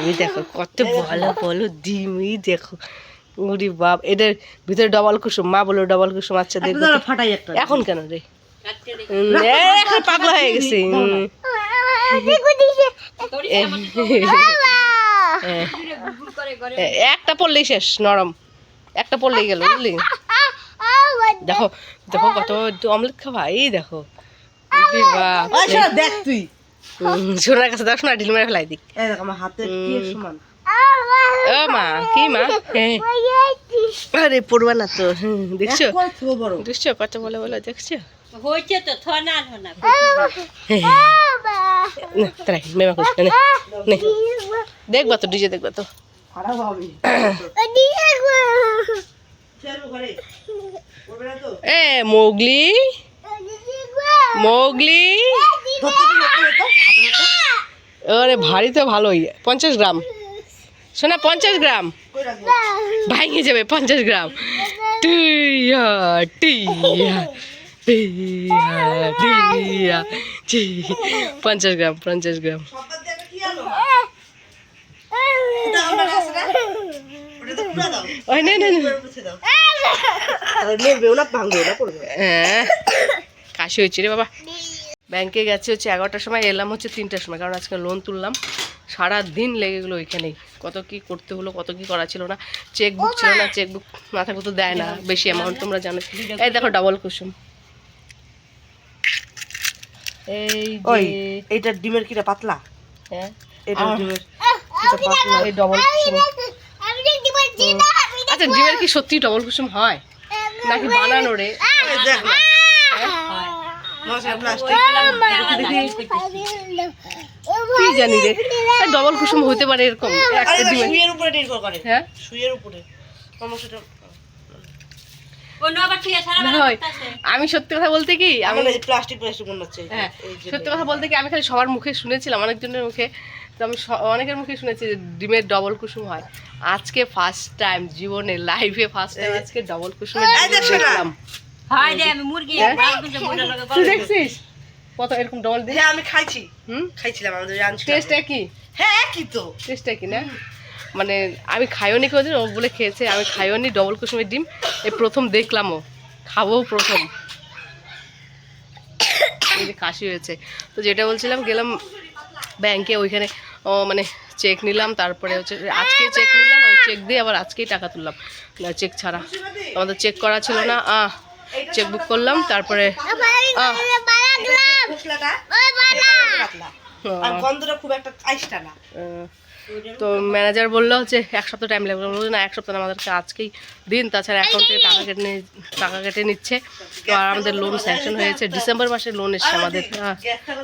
এই দেখো কত ভালো বলো দেখো। ওরে বাপ এটার ভিতরে ডবল কুসুম মা বলো ডবল কুসুম আচ্ছা দেখো এখন কেন রে? এখন পাগলা হয়ে গেছে। একটা পড়লেই শেষ নরম। একটা পড়লেই গেল বুঝলি? দেখো দেখো কত অমলেট খাবা এই দেখো। দেখ তুই। কাছে ঢিল মেরে ফেলাই দিক। এই আমার হাতে সমান? ও মা কি মা। আরে পড়বা না তো হুম, দেখছ? দেখছ কত বলে বলে দেখছ? হয়েছে তো থনা থনা না তাই মেমা খুশি নে নে দেখবা তো ডিজে দেখবা খারাপ হবে। তো? এ মোগলি। মোগলি ধরতে তো ধরতে হতো হাতে হতো ওরে ভারী তো ভালোই পঞ্চাশ গ্রাম শোনা পঞ্চাশ গ্রাম কই রাখব ভাঙে যাবে পঞ্চাশ গ্রাম টিয়া টিয়া টিয়া টিয়া টি পঞ্চাশ গ্রাম পঞ্চাশ গ্রাম সকাল থেকে কি আলো ওটা আমার কাছে না ওটা তো পুরো দাও ওই নে নে নে। পুছে দাও আরে নেবে না ভাঙবে না পড়বে হ্যাঁ কাশি হয়েছে। রে বাবা। ব্যাংকে গেছে হচ্ছে এগারোটার সময় এলাম হচ্ছে তিনটার সময় কারণ আজকে লোন তুললাম। সারা দিন লেগে গেলো ওইখানেই কত কি করতে হলো কত কি করা ছিল না। চেক বুক ছিল না চেক বুক মাথা কত দেয় না বেশি অ্যামাউন্ট তোমরা জানো। এই দেখো ডাবল কুসুম এই ওই এইটা ডিমের কিটা পাতলা? হ্যাঁ। এটা ডিমের পাতলা। এই ডবল কুসুম আচ্ছা ডিমের কি সত্যি ডবল কুসুম হয়? নাকি বানানো রে? দেখ কি জানি রে? ডবল কুসুম হতে পারে এরকম একটা ডিমের সুইয়ের উপরে নির্ভর করে। হ্যাঁ? উপরে। সমস্যাটা। আমি সত্যি কথা বলতে কি আমি প্লাস্টিক হ্যাঁ সত্যি কথা বলতে কি আমি খালি সবার মুখে শুনেছিলাম অনেকজনের মুখে। তো আমি অনেকের মুখে শুনেছি যে ডিমের ডবল কুসুম হয়। আজকে ফার্স্ট টাইম জীবনে লাইভে ফার্স্ট টাইম আজকে ডবল কুসুম দেখলাম। রে আমি মুরগি। হ্যাঁ? তুই দেখছিস? কত এরকম ডবল দিয়ে হ্যাঁ আমি খাইছি। হুম? খাইছিলাম আমাদের আনছিলাম টেস্ট একই? হ্যাঁ কি তো। টেস্টটা কি না? মানে আমি খাইওনি কোনোদিন ও বলে খেয়েছে আমি খাইওনি ডবল কুসুমের ডিম। এই প্রথম দেখলামও খাব প্রথম। এই যে কাশি হয়েছে। তো যেটা বলছিলাম গেলাম ব্যাংকে ওইখানে ও মানে চেক নিলাম তারপরে হচ্ছে আজকে চেক নিলাম ওই চেক দিয়ে আবার আজকেই টাকা তুললাম। না চেক ছাড়া। আমাদের চেক করা ছিল না। আহ চেক বুক করলাম তারপরে খুব একটা আইসটা না। তো ম্যানেজার বলল হচ্ছে এক সপ্তাহ টাইম লাগবে। বলল না, এক সপ্তাহ আমাদেরকে আজকেই দিন। তাছাড়া অ্যাকাউন্ট থেকে টাকা কেটে টাকা কেটে নিচ্ছে। তো আর আমাদের লোন স্যাংশন হয়েছে। ডিসেম্বর মাসে লোন এসছে আমাদের।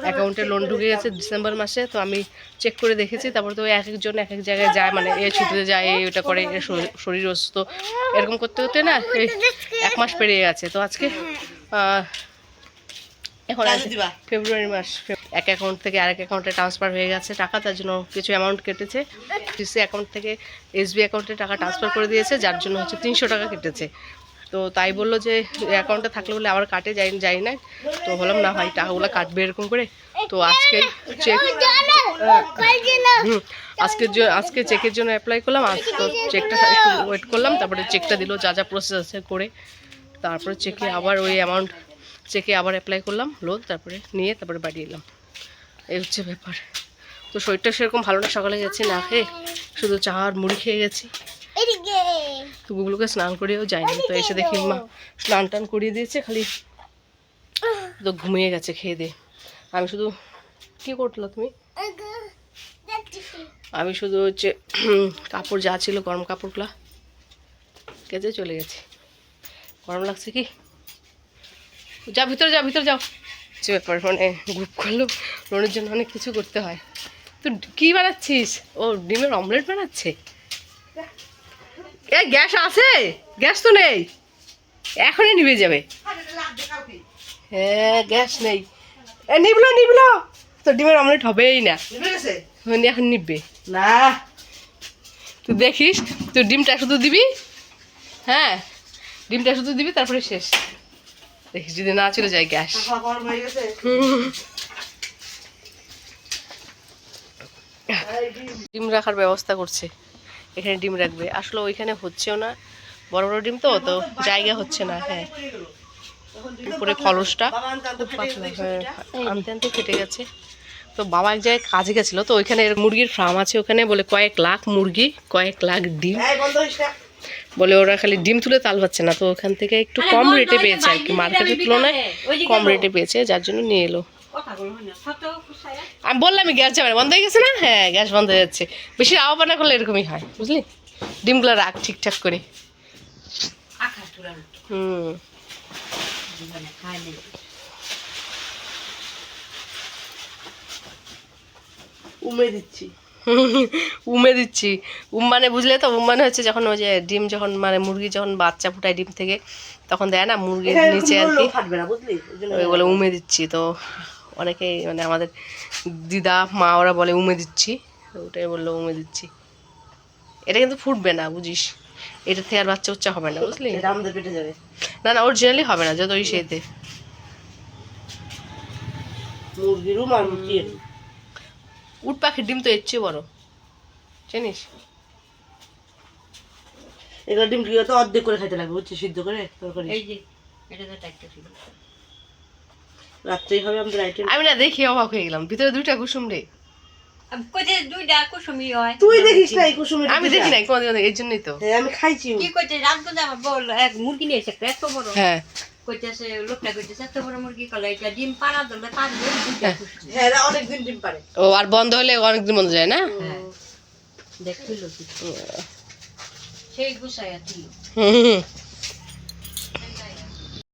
অ্যাকাউন্টে লোন ঢুকে গেছে ডিসেম্বর মাসে। তো আমি চেক করে দেখেছি। তারপর তো এক একজন এক এক জায়গায় যায়। মানে এ ছুটিতে যায় ওটা করে শরীর- অসুস্থ। এরকম করতে করতে না এক মাস পেরিয়ে গেছে। তো আজকে এখন ফেব্রুয়ারি মাস এক অ্যাকাউন্ট থেকে আরেক অ্যাকাউন্টে ট্রান্সফার হয়ে গেছে টাকা তার জন্য কিছু অ্যামাউন্ট কেটেছে। ডিসি অ্যাকাউন্ট থেকে এসবি অ্যাকাউন্টে টাকা ট্রান্সফার করে দিয়েছে যার জন্য হচ্ছে তিনশো টাকা কেটেছে। তো তাই বলল যে অ্যাকাউন্টে থাকলে বলে আবার কাটে যাই যাই না। তো বললাম না ভাই টাকাগুলো কাটবে এরকম করে। তো আজকে চেক হুম আজকে আজকে চেকের জন্য অ্যাপ্লাই করলাম আজ তো চেকটা একটু ওয়েট করলাম তারপরে চেকটা দিল যা যা প্রসেস আছে করে। তারপরে চেকে আবার ওই অ্যামাউন্ট চেকে আবার অ্যাপ্লাই করলাম লোন তারপরে নিয়ে তারপরে বাড়ি এলাম। এই হচ্ছে ব্যাপার। তো শরীরটা সেরকম ভালো না সকালে গেছি না খেয়ে শুধু চা আর মুড়ি খেয়ে গেছি। তো গুগলুকে স্নান করিয়েও যায়নি তো এসে দেখি মা স্নান টান করিয়ে দিয়েছে খালি তো ঘুমিয়ে গেছে খেয়ে দিয়ে। আমি শুধু কী করল তুমি? আমি শুধু হচ্ছে কাপড় যা ছিল গরম কাপড়গুলো কেজে চলে গেছি। গরম লাগছে কি? যা ভিতরে যা ভিতরে যাও। যে ব্যাপার মানে গ্রুপ করল লোনের জন্য অনেক কিছু করতে হয়। তো কি বানাচ্ছিস? ও ডিমের অমলেট বানাচ্ছে? এ গ্যাস আছে? গ্যাস তো নেই। এখনই নিভে যাবে। হ্যাঁ গ্যাস নেই। এ নিবলো নিবলো তো ডিমের অমলেট হবেই না। এখন নিববে না। তুই দেখিস তুই ডিমটা শুধু দিবি হ্যাঁ? ডিমটা শুধু দিবি তারপরে শেষ। দেখি যদি না চলে যায় গ্যাস। ডিম রাখার ব্যবস্থা করছে। এখানে ডিম রাখবে। আসলে ওইখানে হচ্ছেও না। বড় বড় ডিম তো তো জায়গা হচ্ছে না হ্যাঁ। উপরে খলসটা হ্যাঁ আনতে আনতে ফেটে গেছে। তো বাবা এক জায়গায় কাজে গেছিল তো ওইখানে মুরগির ফার্ম আছে ওখানে বলে কয়েক লাখ মুরগি কয়েক লাখ ডিম। বলে ওরা খালি ডিম তুলে তাল পাচ্ছে না তো ওখান থেকে একটু কম রেটে পেয়েছে আর কি মার্কেটের তুলনায় কম রেটে পেয়েছে যার জন্য নিয়ে এলো। আমি বললাম গ্যাস যাবে বন্ধ হয়ে গেছে না? হ্যাঁ গ্যাস বন্ধ হয়ে যাচ্ছে। বেশি আওয়াপানা করলে এরকমই হয় বুঝলি? ডিমগুলো রাখ ঠিকঠাক করে। হুম। উমে দিচ্ছি। উমে দিচ্ছি। উম মানে বুঝলে তো উম মানে হচ্ছে যখন ওই যে ডিম যখন মানে মুরগি যখন বাচ্চা ফুটায় ডিম থেকে তখন দেয় না মুরগির নিচে আর কি? বলে উমে দিচ্ছি তো। অনেকেই মানে আমাদের দিদা মা ওরা বলে উমে দিচ্ছি। ওটাই বলল উমে দিচ্ছি। এটা কিন্তু ফুটবে না বুঝিস? এটা থেকে আর বাচ্চা উচ্চা হবে না বুঝলি? না না অরিজিনালি হবে না যত ওই সেইতে মুরগির রুম আর মুরগির উট পাখির ডিম তো এর চেয়ে বড়। জানিস? এগুলো ডিম কি তো অর্ধেক করে খাইতে লাগবে বুঝছিস? সিদ্ধ করে তরকারি। এই যে এটা তো একটা ছিল। রাত্রেই হবে আমাদের আইটেম আমি না দেখি অবাক হয়ে গেলাম। ভিতরে দুইটা কুসুম রে। কুসুমি হয়। তুই দেখিস না এই কুসুমের আমি দেখি নাই কোনোদিন এই জন্যই তো। হ্যাঁ আমি খাইছি। কি কইতে রাতগঞ্জে আমার বল এক মুরগি নিয়ে এসে এত বড়। হ্যাঁ। কইতেছে লোকটা কইতেছে এত বড় মুরগি কলে এটা ডিম পাড়া ধরলে পাঁচ দিন হ্যাঁ এরা অনেকদিন ডিম পারে ও আর বন্ধ হলে অনেকদিন বন্ধ যায় না? হ্যাঁ। দেখছিল সেই গুছাই ছিল হুম, হুম, হুম।